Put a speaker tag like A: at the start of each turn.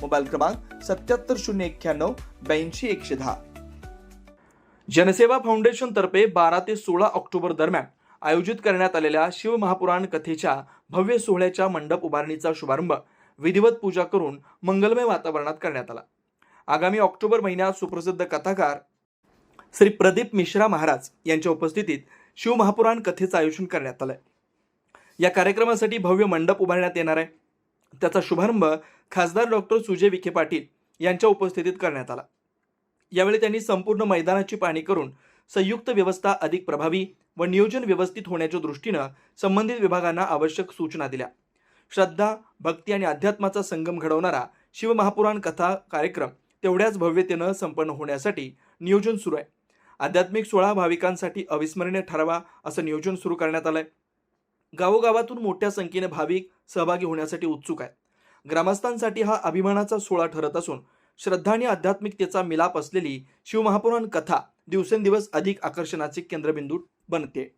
A: Mobile क्रमांक सत्याहत्तर शून्य एक्क्याण्णव ब्याऐंशी एकशे दहा. जनसेवा फाउंडेशन तर्फे बारा ते सोळा ऑक्टोबर दरम्यान आयोजित करण्यात आलेल्या शिवमहापुराण कथेच्या भव्य सोहळ्याच्या मंडप उभारणीचा शुभारंभ विधिवत पूजा करून मंगलमय वातावरणात करण्यात आला. आगामी ऑक्टोबर महिन्यात सुप्रसिद्ध कथाकार श्री प्रदीप मिश्रा महाराज यांच्या उपस्थितीत शिवमहापुराण कथेचं आयोजन करण्यात आलं या कार्यक्रमासाठी भव्य मंडप उभारण्यात येणार आहे. त्याचा शुभारंभ खासदार डॉक्टर सुजय विखे पाटील यांच्या उपस्थितीत करण्यात आला. यावेळी त्यांनी संपूर्ण मैदानाची पाहणी करून संयुक्त व्यवस्था अधिक प्रभावी व नियोजन व्यवस्थित होण्याच्या दृष्टीनं संबंधित विभागांना आवश्यक सूचना दिल्या. श्रद्धा भक्ती आणि अध्यात्माचा संगम घडवणारा शिवमहापुराण कथा कार्यक्रम तेवढ्याच भव्यतेनं संपन्न होण्यासाठी नियोजन सुरू आहे. आध्यात्मिक सोहळा भाविकांसाठी अविस्मरणीय ठरावा असं नियोजन सुरू करण्यात आलंय. गावोगावातून मोठ्या संख्येने भाविक सहभागी होण्यासाठी उत्सुक आहेत. ग्रामस्थांसाठी हा अभिमानाचा सोहळा ठरत असून श्रद्धा आणि आध्यात्मिकतेचा मिलाप असलेली शिवमहापुराण कथा दिवसेंदिवस अधिक आकर्षणाचे केंद्रबिंदू बनते.